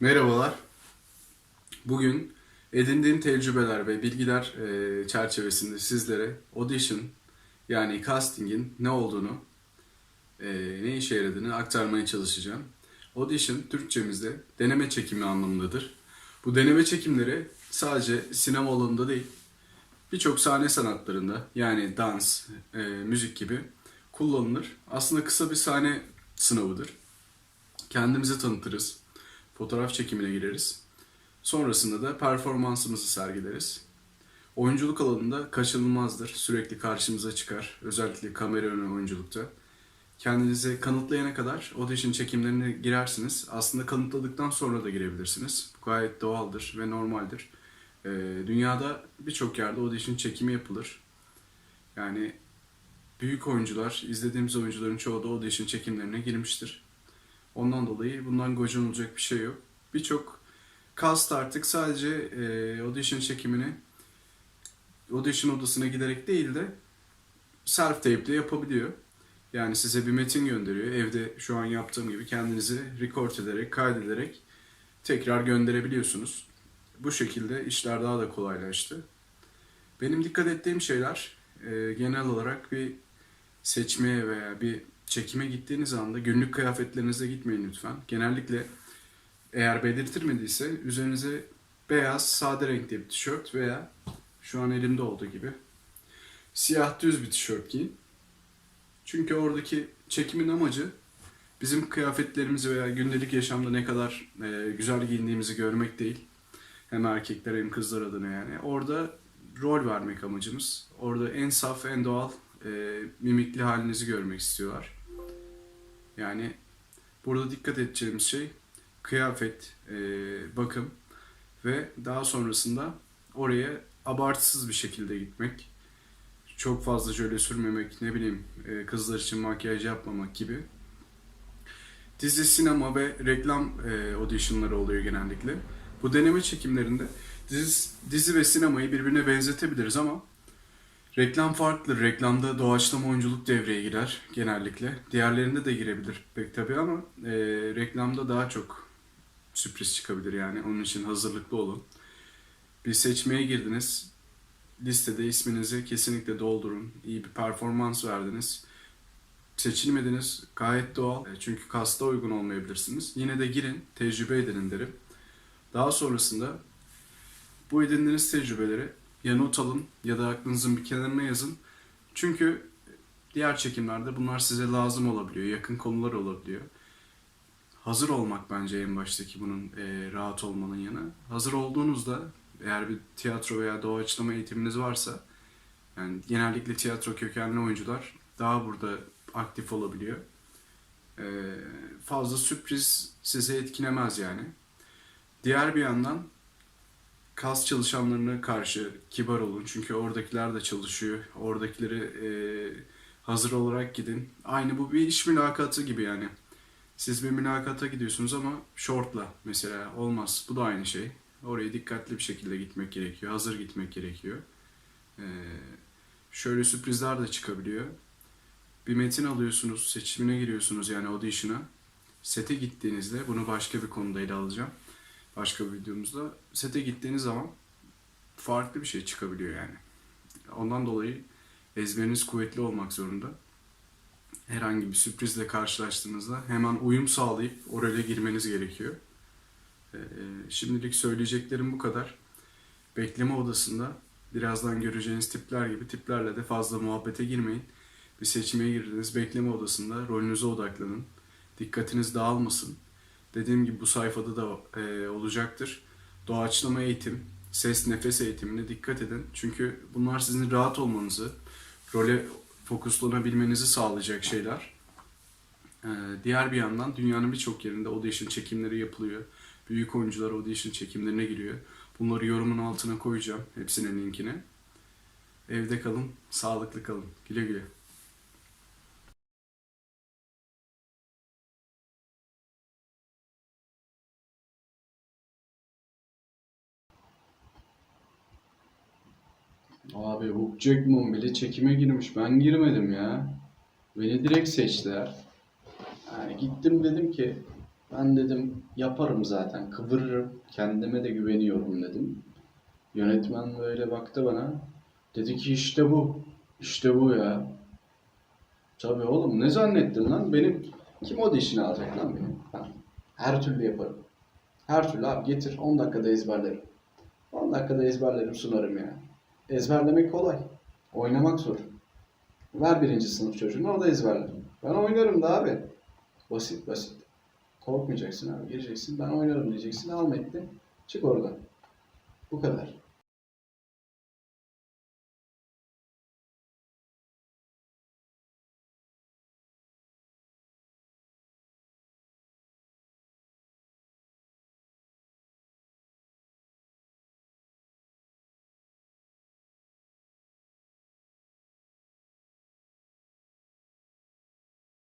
Merhabalar. Bugün edindiğim tecrübeler ve bilgiler e, çerçevesinde sizlere audition yani casting'in ne olduğunu, e, ne işe yaradığını aktarmaya çalışacağım. Audition Türkçemizde deneme çekimi anlamındadır. Bu deneme çekimleri sadece sinema alanında değil, birçok sahne sanatlarında yani dans, e, müzik gibi kullanılır. Aslında kısa bir sahne sınavıdır. Kendimizi tanıtırız, fotoğraf çekimine gireriz. Sonrasında da performansımızı sergileriz. Oyunculuk alanında kaçınılmazdır. Sürekli karşımıza çıkar. Özellikle kamera önü oyunculukta. Kendinizi kanıtlayana kadar audition çekimlerine girersiniz. Aslında kanıtladıktan sonra da girebilirsiniz. Bu gayet doğaldır ve normaldir. Ee, dünyada birçok yerde audition çekimi yapılır. Yani büyük oyuncular, izlediğimiz oyuncuların çoğu da audition çekimlerine girmiştir. Ondan dolayı bundan gocunulacak bir şey yok. Birçok cast artık sadece e, audition çekimini audition odasına giderek değil de self tape'le yapabiliyor. Yani size bir metin gönderiyor. Evde şu an yaptığım gibi kendinizi record ederek, kaydederek tekrar gönderebiliyorsunuz. Bu şekilde işler daha da kolaylaştı. Benim dikkat ettiğim şeyler e, genel olarak bir seçmeye veya bir çekime gittiğiniz anda günlük kıyafetlerinizle gitmeyin lütfen. Genellikle eğer belirtilmediyse üzerinize beyaz sade renkte bir tişört veya şu an elimde olduğu gibi siyah düz bir tişört giyin. Çünkü oradaki çekimin amacı bizim kıyafetlerimizi veya gündelik yaşamda ne kadar e, güzel giyindiğimizi görmek değil. Hem erkekler hem kızlar adına yani. Orada rol vermek amacımız. Orada en saf, en doğal e, mimikli halinizi görmek istiyorlar. Yani burada dikkat edeceğimiz şey kıyafet, e, bakım ve daha sonrasında oraya abartısız bir şekilde gitmek. Çok fazla jöle sürmemek, ne bileyim e, kızlar için makyaj yapmamak gibi. Dizi, sinema ve reklam e, auditionları oluyor genellikle. Bu deneme çekimlerinde dizi, dizi ve sinemayı birbirine benzetebiliriz ama Reklam farklı. Reklamda doğaçlama oyunculuk devreye girer genellikle. Diğerlerinde de girebilir pek tabii ama e, reklamda daha çok sürpriz çıkabilir yani. Onun için hazırlıklı olun. Bir seçmeye girdiniz. Listede isminizi kesinlikle doldurun. İyi bir performans verdiniz. Seçilmediniz. Gayet doğal. E, Çünkü kasta uygun olmayabilirsiniz. Yine de girin, tecrübe edinin derim. Daha sonrasında bu edindiğiniz tecrübeleri ya not alın ya da aklınızın bir kenarına yazın. Çünkü diğer çekimlerde bunlar size lazım olabiliyor. Yakın konular olabiliyor. Hazır olmak bence en baştaki bunun e, rahat olmanın yanı. Hazır olduğunuzda eğer bir tiyatro veya doğaçlama eğitiminiz varsa yani genellikle tiyatro kökenli oyuncular daha burada aktif olabiliyor. E, fazla sürpriz size etkilemez yani. Diğer bir yandan kas çalışanlarına karşı kibar olun. Çünkü oradakiler de çalışıyor. Oradakileri e, hazır olarak gidin. Aynı bu bir iş mülakatı gibi yani. Siz bir mülakata gidiyorsunuz ama shortla mesela olmaz. Bu da aynı şey. Oraya dikkatli bir şekilde gitmek gerekiyor. Hazır gitmek gerekiyor. E, şöyle sürprizler de çıkabiliyor. Bir metin alıyorsunuz, seçimine giriyorsunuz yani audition'a. Sete gittiğinizde bunu başka bir konuda ele alacağım başka bir videomuzda. Sete gittiğiniz zaman farklı bir şey çıkabiliyor yani. Ondan dolayı ezberiniz kuvvetli olmak zorunda. Herhangi bir sürprizle karşılaştığınızda hemen uyum sağlayıp o role girmeniz gerekiyor. Ee, şimdilik söyleyeceklerim bu kadar. Bekleme odasında birazdan göreceğiniz tipler gibi tiplerle de fazla muhabbete girmeyin. Bir seçime girdiniz bekleme odasında rolünüze odaklanın. Dikkatiniz dağılmasın. Dediğim gibi bu sayfada da e, olacaktır. Doğaçlama eğitim, ses nefes eğitimine dikkat edin. Çünkü bunlar sizin rahat olmanızı, role fokuslanabilmenizi sağlayacak şeyler. E, diğer bir yandan dünyanın birçok yerinde audition çekimleri yapılıyor. Büyük oyuncular audition çekimlerine giriyor. Bunları yorumun altına koyacağım. Hepsinin linkini. Evde kalın, sağlıklı kalın. Güle güle. Abi Hugh Jackman bile çekime girmiş. Ben girmedim ya. Beni direkt seçtiler. Yani gittim dedim ki Ben dedim yaparım zaten, kıvırırım, kendime de güveniyorum dedim. Yönetmen böyle baktı bana. Dedi ki işte bu, işte bu ya. Tabii oğlum ne zannettin lan? Benim kim o dişini alacak lan benim? Ben her türlü yaparım. Her türlü abi getir 10 dakikada ezberlerim. 10 dakikada ezberlerim sunarım ya. Ezberlemek kolay. Oynamak zor. Ver birinci sınıf çocuğunu o da ezberler. Ben oynarım da abi. Basit basit. Korkmayacaksın abi. Gireceksin. Ben oynarım diyeceksin. Al metni. Çık oradan. Bu kadar.